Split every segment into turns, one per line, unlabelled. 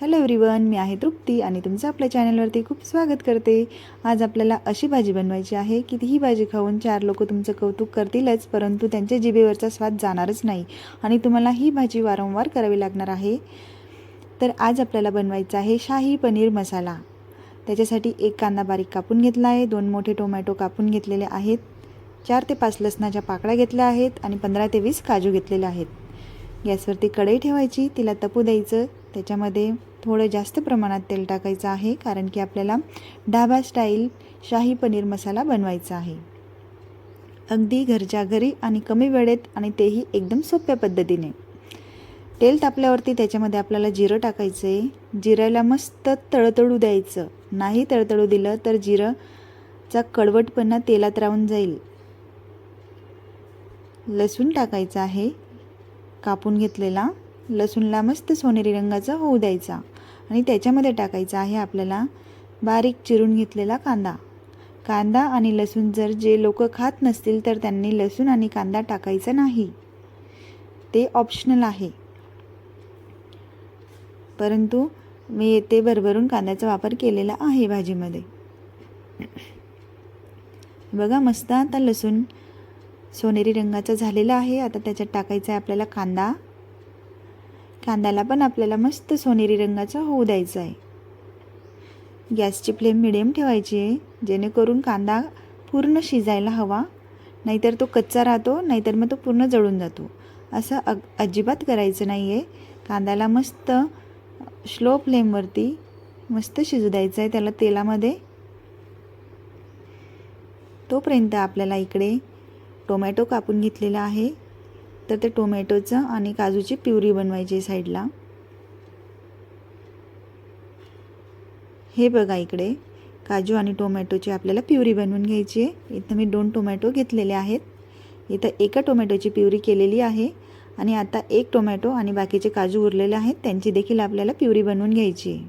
Hello everyone मी आहे तृप्ती आणि तुमचं आपल्या चॅनलवरती खूप स्वागत करते. आज आपल्याला अशी भाजी बनवायची आहे की ही भाजी खाऊन चार लोक तुमचं कौतुक करतीलच परंतु त्यांच्या जिभेवरचा स्वाद जाणारच नाही आणि तुम्हाला ही भाजी वारंवार करावी लागणार आहे. तर आज आपल्याला बनवायचं आहे शाही पनीर मसाला. त्याच्यासाठी एक कांदा बारीक कापून घेतला आहे दोन मोठे टोमॅटो कापून घेतलेले आहेत चार ते पाच लसणाच्या पाकळ्या घेतल्या आहेत आणि पंधरा ते वीस काजू घेतलेले आहेत. गॅसवरती कढई ठेवायची तिला तपू द्यायचं त्याच्यामध्ये थोडं जास्त प्रमाणात तेल टाकायचं आहे कारण की आपल्याला ढाबा स्टाईल शाही पनीर मसाला बनवायचा आहे. अगदी घरच्या घरी आणि कमी वेळेत आणि तेही एकदम सोप्या पद्धतीने. तेल तापल्यावरती त्याच्यामध्ये आपल्याला जिरं टाकायचं आहे जिऱ्याला मस्त तळतळू द्यायचं. नाही तळतळू दिलं तर जिरंचा कडवटपणा तेलात राहून जाईल. लसूण टाकायचं आहे. कापून घेतलेला लसूणला मस्त सोनेरी रंगाचा होऊ द्यायचा. आणि त्याच्यामध्ये टाकायचा आहे आपल्याला बारीक चिरून घेतलेला कांदा. कांदा आणि लसूण जर जे लोक खात नसतील तर त्यांनी लसूण आणि कांदा टाकायचा नाही. ते ऑप्शनल आहे. परंतु मी येथे भरभरून कांद्याचा वापर केलेला आहे भाजीमध्ये. बघा मस्त आता लसूण सोनेरी रंगाचा झालेला आहे. आता त्याच्यात टाकायचा आहे आपल्याला कांदा. कांद्याला पण आपल्याला मस्त सोनेरी रंगाचा होऊ द्यायचा आहे. गॅसची फ्लेम मिडियम ठेवायची आहे जेणेकरून कांदा पूर्ण शिजायला हवा. नाहीतर तो कच्चा राहतो नाहीतर मग तो पूर्ण जळून जातो. असं अग अजिबात करायचं नाही आहे कांद्याला मस्त स्लो फ्लेमवरती मस्त शिजू द्यायचं आहे त्याला तेलामध्ये. तोपर्यंत आपल्याला इकडे टोमॅटो कापून घेतलेला आहे. तर ते टोमॅटोचं आणि काजूची प्युरी बनवायची आहे साईडला. हे बघा इकडे काजू आणि टोमॅटोची आपल्याला प्युरी बनवून घ्यायची आहे. इथं मी दोन टोमॅटो घेतलेले आहेत. इथं एका टोमॅटोची प्युरी केलेली आहे आणि आता एक टोमॅटो आणि बाकीचे काजू उरलेले आहेत त्यांची देखील आपल्याला प्युरी बनवून घ्यायची आहे.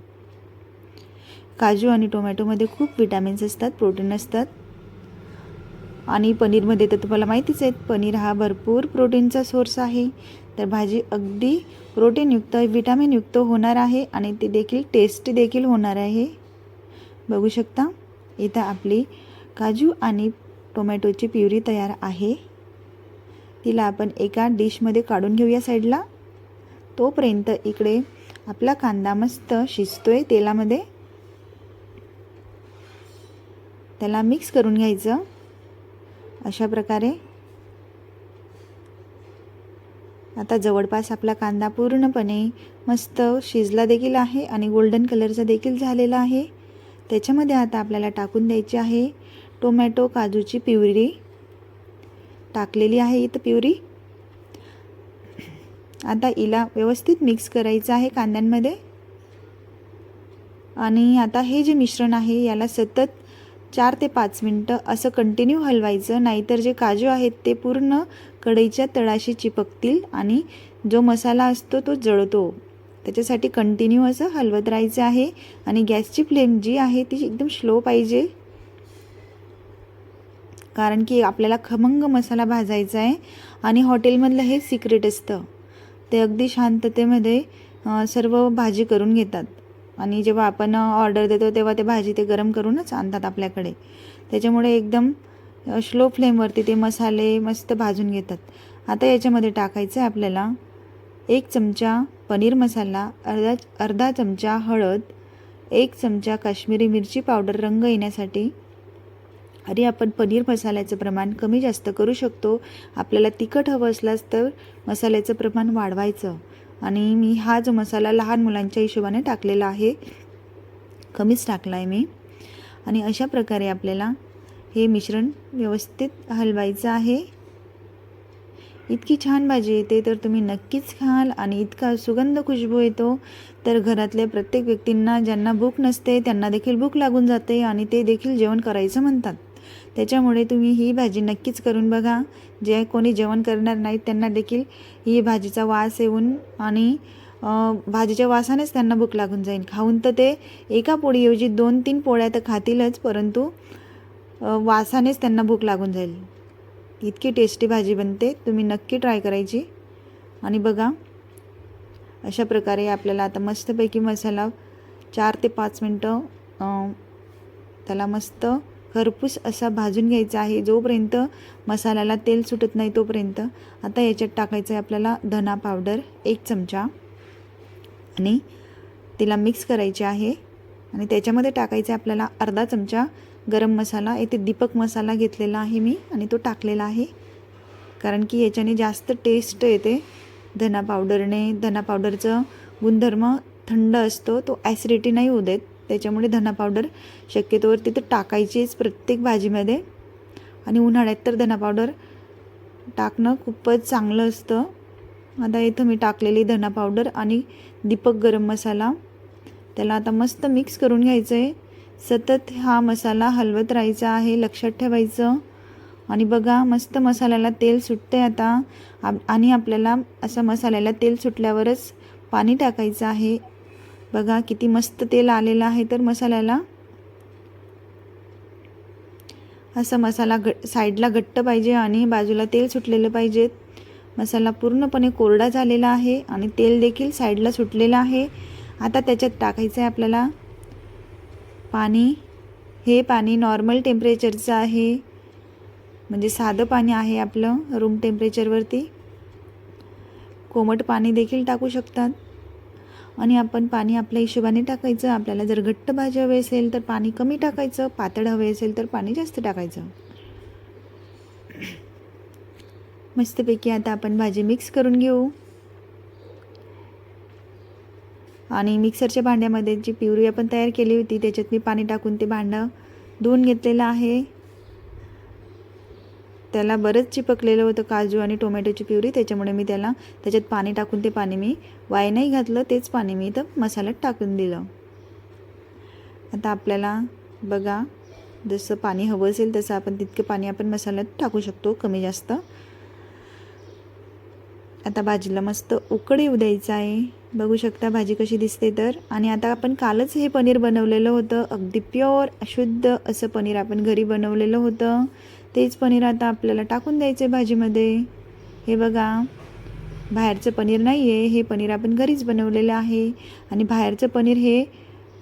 काजू आणि टोमॅटोमध्ये खूप विटॅमिन्स असतात प्रोटीन असतात. आणि पनीरमध्ये तर तुम्हाला माहितीच आहे पनीर हा भरपूर प्रोटीनचा सोर्स आहे. तर भाजी अगदी प्रोटीनयुक्त विटॅमिनयुक्त होणार आहे आणि ती देखील टेस्टी देखील होणार आहे. बघू शकता इथं आपली काजू आणि टोमॅटोची प्युरी तयार आहे. तिला आपण एका डिशमध्ये काढून घेऊया साईडला. तोपर्यंत इकडे आपला कांदा मस्त शिजतोय तेलामध्ये. त्याला मिक्स करून घ्यायचं. अशा प्रकारे. आता जवळपास आपला कांदा पूर्णपणे मस्त शिजला देखील आहे आणि गोल्डन कलरचा देखील झालेला आहे. त्याच्यामध्ये आता आपल्याला टाकून द्यायची आहे टोमॅटो काजूची प्युरी. टाकलेली आहे इथं प्युरी. आता हिला व्यवस्थित मिक्स करायचं आहे कांद्यांमध्ये. आणि आता हे जे मिश्रण आहे याला सतत चार ते पाच मिनटं असं कंटिन्यू हलवायचं. नाहीतर जे काजू आहेत ते पूर्ण कढईच्या तळाशी चिपकतील आणि जो मसाला असतो तो जळतो. त्याच्यासाठी कंटिन्यू असं हलवत राहायचं आहे. आणि गॅसची फ्लेम जी आहे ती एकदम स्लो पाहिजे. कारण की आपल्याला खमंग मसाला भाजायचा आहे आणि हॉटेलमधलं हे सिक्रेट असतं. ते अगदी शांततेमध्ये सर्व भाजी करून घेतात. आणि जेव्हा आपण ऑर्डर देतो तेव्हा ते भाजी ते गरम करूनच आणतात आपल्याकडे. त्याच्यामुळे एकदम स्लो फ्लेमवरती ते मसाले मस्त भाजून घेतात. आता याच्यामध्ये टाकायचं आहे आपल्याला एक चमचा पनीर मसाला अर्धा अर्धा चमचा हळद एक चमचा काश्मीरी मिरची पावडर रंग येण्यासाठी. अरे आपण पनीर मसाल्याचं प्रमाण कमी जास्त करू शकतो. आपल्याला तिखट हवं असल्यास तर मसाल्याचं प्रमाण वाढवायचं. आणि मी हा जो मसाला लहान मुलांच्या हिशोबाने टाकलेला आहे कमीच टाकला आहे मी. आणि अशा प्रकारे आपल्याला हे मिश्रण व्यवस्थित हलवायचं आहे. इतकी छान भाजी येते तर तुम्ही नक्कीच खाल आणि इतका सुगंध खुशबू येतो. तर घरातल्या प्रत्येक व्यक्तींना ज्यांना भूक नसते त्यांना देखील भूक लागून जाते आणि ते देखील जेवण करायचं म्हणतात. त्याच्यामुळे तुम्ही ही भाजी नक्कीच करून बघा. जे कोणी जेवण करणार नाहीत त्यांना देखील ही भाजीचा वास येऊन आणि भाजीच्या वासानेच त्यांना भूक लागून जाईल. खाऊन तर ते एका पोळीऐवजी दोन तीन पोळ्या तर खातीलच परंतु वासानेच त्यांना भूक लागून जाईल. इतकी टेस्टी भाजी बनते. तुम्ही नक्की ट्राय करायची. आणि बघा अशा प्रकारे आपल्याला आता मस्तपैकी मसाला चार ते पाच मिनटं त्याला मस्त खरपूस असा भाजून घ्यायचा आहे जोपर्यंत मसाल्याला तेल सुटत नाही तोपर्यंत. आता याच्यात टाकायचं आहे आपल्याला धना पावडर एक चमचा. आणि तिला मिक्स करायचे आहे. आणि त्याच्यामध्ये टाकायचं आहे आपल्याला अर्धा चमचा गरम मसाला. येथे दीपक मसाला घेतलेला आहे मी आणि तो टाकलेला आहे. कारण की याच्याने जास्त टेस्ट येते. धना पावडरने धना पावडरचं गुणधर्म थंड असतो तो ॲसिडिटी नाही होऊ देत. त्याच्यामुळे धना पावडर शक्यतोवर तिथं टाकायचीच प्रत्येक भाजीमध्ये. आणि उन्हाळ्यात तर धना पावडर टाकणं खूपच चांगलं असतं. आता इथं मी टाकलेली धना पावडर आणि दीपक गरम मसाला. त्याला आता मस्त मिक्स करून घ्यायचं आहे सतत हा मसाला हलवत राहायचा आहे लक्षात ठेवायचं. आणि बघा मस्त मसाल्याला तेल सुटते आता. आणि आपल्याला असं मसाल्याला तेल सुटल्यावरच पाणी टाकायचं आहे. बघा किती मस्त तेल आलेलं आहे तर मसाल्याला. असा मसाला घ साईडला घट्ट पाहिजे आणि बाजूला तेल सुटलेलं पाहिजे. मसाला पूर्णपणे कोरडा झालेला आहे आणि तेल देखील साईडला सुटलेलं आहे. आता त्याच्यात टाकायचं आहे आपल्याला पाणी. हे पाणी नॉर्मल टेम्परेचरचं आहे. म्हणजे साधं पाणी आहे आपलं रूम टेम्परेचरवरती. कोमट पाणी देखील टाकू शकतात. आणि आपण पाणी आपल्या हिशोबाने टाकायचं. आपल्याला जर घट्ट भाजी हवी असेल तर पाणी कमी टाकायचं. पातळ हवे असेल तर पाणी जास्त टाकायचं. मस्तपैकी आता आपण भाजी मिक्स करून घेऊ. आणि मिक्सरच्या भांड्यामध्ये जी प्युरी आपण तयार केली होती त्याच्यात मी पाणी टाकून ते भांडं धुवून घेतलेलं आहे. त्याला बरंच चिपकलेलं होतं काजू आणि टोमॅटोची प्युरी. त्याच्यामुळे मी त्याला त्याच्यात पाणी टाकून ते पाणी मी वाय नाही घातलं तेच पाणी मी इथं मसाल्यात टाकून दिलं. आता आपल्याला बघा जसं पाणी हवं असेल तसं आपण तितकं पाणी आपण मसाल्यात टाकू शकतो कमी जास्त. आता भाजीला मस्त उकड येऊ द्यायचं आहे. बघू शकता भाजी कशी दिसते तर. आणि आता आपण कालच हे पनीर बनवलेलं होतं. अगदी प्युअर अशुद्ध असं पनीर आपण घरी बनवलेलं होतं. तेच पनीर आता आपल्याला टाकून द्यायचे भाजीमध्ये. हे बघा बाहेरचं पनीर नाही आहे हे पनीर आपण घरीच बनवलेलं आहे. आणि बाहेरचं पनीर हे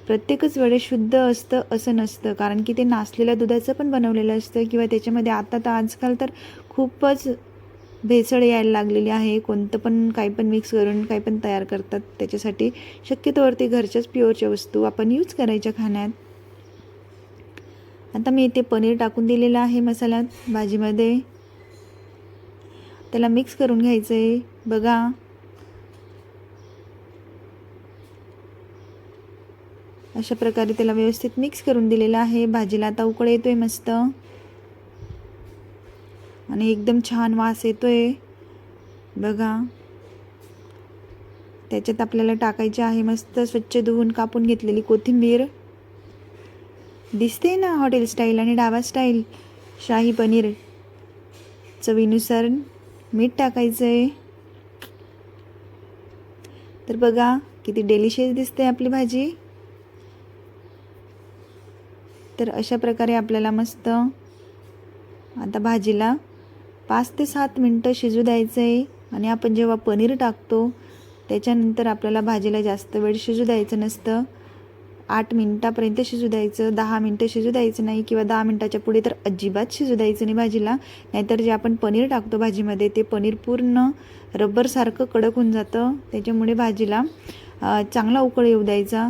प्रत्येकच वेळेस शुद्ध असतं असं नसतं. कारण की ते नासलेल्या दुधाचं पण बनवलेलं असतं किंवा त्याच्यामध्ये आता तर आजकाल तर खूपच भेसळ यायला लागलेली आहे. कोणतं पण काही पण मिक्स करून काही पण तयार करतात त्याच्यासाठी. शक्यतोवरती घरच्याच प्युअरच्या वस्तू आपण यूज करायच्या खाण्यात. आता मी इथे पनीर टाकून दिलेलं आहे मसाल्यात भाजीमध्ये. त्याला मिक्स करून घ्यायचं आहे बघा. अशा प्रकारे त्याला व्यवस्थित मिक्स करून दिलेलं आहे. भाजीला आता उकळ येतोय मस्त. आणि एकदम छान वास येतोय. बघा. त्याच्यात आपल्याला टाकायचे आहे मस्त स्वच्छ धुवून कापून घेतलेली कोथिंबीर. दिसते ना हॉटेल स्टाईल आणि डावा स्टाईल. शाही पनीर. चवीनुसार मीठ टाकायचं आहे तर बघा किती डेलिशियस दिसते आपली भाजी. तर अशा प्रकारे आपल्याला मस्त आता भाजीला पाच ते सात मिनटं शिजू द्यायचं आहे आणि आपण जेव्हा पनीर टाकतो त्याच्यानंतर आपल्याला भाजीला जास्त वेळ शिजू द्यायचं नसतं. आठ मिनटापर्यंत शिजू द्यायचं दहा मिनटं शिजू द्यायचं नाही किंवा दहा मिनटाच्या पुढे तर अजिबात शिजू द्यायचं नाही भाजीला. नाहीतर जे आपण पनीर टाकतो भाजीमध्ये ते पनीर पूर्ण रबरसारखं कडक होऊन जातं. त्याच्यामुळे भाजीला चांगला उकळ येऊ द्यायचा.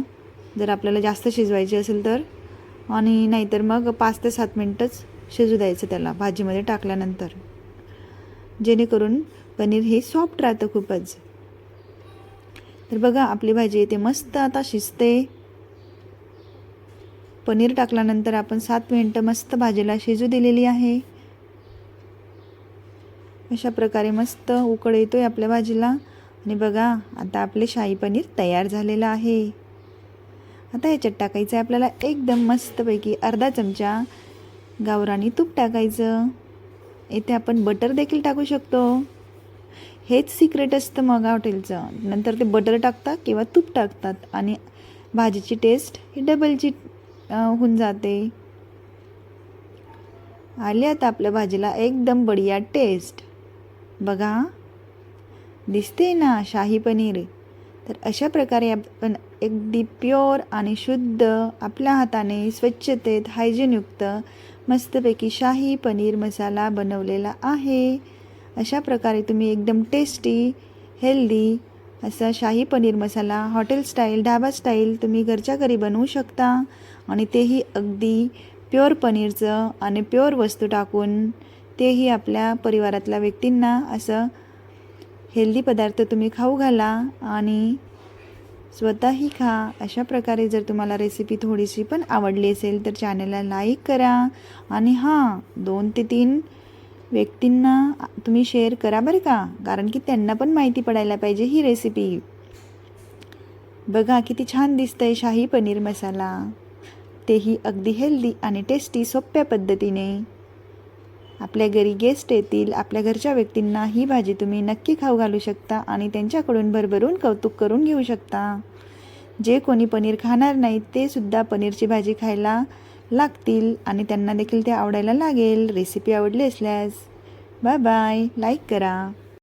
जर आपल्याला जास्त शिजवायची असेल तर. आणि नाहीतर मग पाच ते सात मिनटंच शिजू द्यायचं त्याला भाजीमध्ये टाकल्यानंतर. जेणेकरून पनीर हे सॉफ्ट राहतं खूपच. तर बघा आपली भाजी येते मस्त आता शिजते. पनीर टाकल्यानंतर आपण सात मिनटं मस्त भाजीला शिजू दिलेली आहे. अशा प्रकारे मस्त उकळ आहे आपल्या भाजीला. आणि बघा आता आपले शाही पनीर तयार झालेलं आहे. आता याच्यात टाकायचं आहे आपल्याला एकदम मस्तपैकी अर्धा चमचा गावरानी तूप टाकायचं. येथे आपण बटर देखील टाकू शकतो. हेच सिक्रेट असतं मग हॉटेलचं. नंतर ते बटर टाकतात किंवा तूप टाकतात. आणि भाजीची टेस्ट ही डबलची होऊन जाते. आली आता आपल्या भाजीला एकदम बढिया टेस्ट बघा. दिसते ना शाही पनीर. तर अशा प्रकारे आपण अगदी प्युअर आणि शुद्ध आपल्या हाताने स्वच्छतेत हायजीनयुक्त मस्तपैकी शाही पनीर मसाला बनवलेला आहे. अशा प्रकारे तुम्ही एकदम टेस्टी हेल्दी असा shahi paneer masala hotel style dhaba style तुम्ही घरच्या घरी बनवू शकता. आणि तेही अगदी प्युअर पनीरचं आणि प्युअर वस्तू टाकून तेही आपल्या परिवारातल्या व्यक्तींना असं हेल्दी पदार्थ तुम्ही खाऊ घाला आणि स्वतःही खा अशा प्रकारे जर तुम्हाला रेसिपी थोडीशी पण आवडली असेल तर चॅनलला लाईक करा आणि हां दोन ते तीन व्यक्तींना तुम्ही शेअर करा बरं का कारण की त्यांना पण माहिती पडायला पाहिजे ही रेसिपी. बघा किती छान दिसतंय शाही पनीर मसाला. तेही अगदी हेल्दी आणि टेस्टी सोप्या पद्धतीने. आपल्या घरी गेस्ट येतील आपल्या घरच्या व्यक्तींना ही भाजी तुम्ही नक्की खाऊ घालू शकता आणि त्यांच्याकडून भरभरून कौतुक करून घेऊ शकता. जे कोणी पनीर खाणार नाहीत ते सुद्धा पनीरची भाजी खायला लागतील आणि त्यांना देखील ते आवडायला लागेल. रेसिपी आवडली असल्यास बाय बाय लाईक करा.